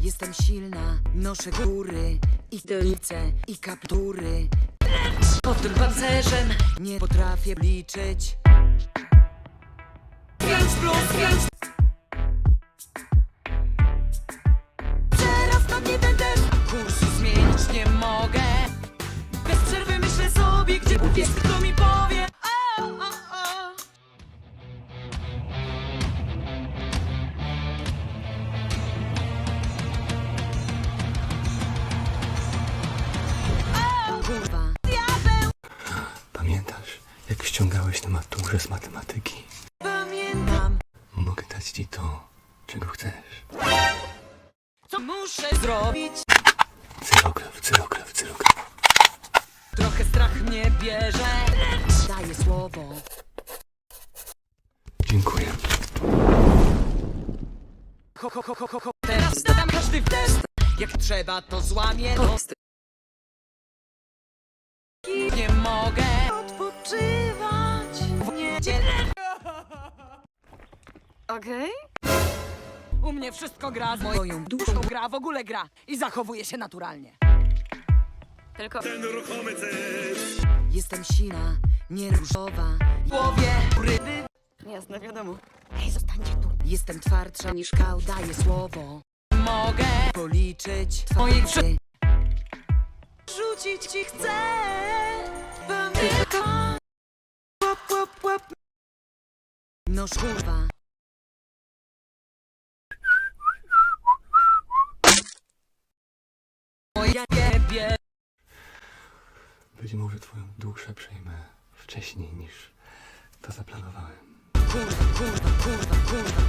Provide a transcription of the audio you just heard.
Jestem silna, noszę góry i tylice i kaptury. Pod tym pancerzem nie potrafię liczyć. Pięć plus pięć. Ściągałeś na maturze z matematyki? Pamiętam, Mogę dać ci to, czego chcesz. co muszę zrobić. Cyrograf, cyrograf, cyrograf. Trochę strach mnie bierze. Daję słowo. Dziękuję. Ho, ho, ho, ho, ho, ho. Teraz zdam każdy test. Jak trzeba, to złamię tost. Nie Okej? U mnie wszystko gra z moją duszą gra, w ogóle gra i zachowuje się naturalnie. Tylko Jestem silna, nie różowa. Łowię ryby. jasne, wiadomo. Ej, zostańcie tu. Jestem twardsza niż kał, daję słowo. Mogę policzyć twoje przy... Rzucić ci chcę. Pamiętam. Łap, łap, łap. No kurwa. Ciebie. Być może twoją duszę przejmę wcześniej niż to zaplanowałem. Kurwa, kurwa, kurwa, kurwa, kurwa, kurwa.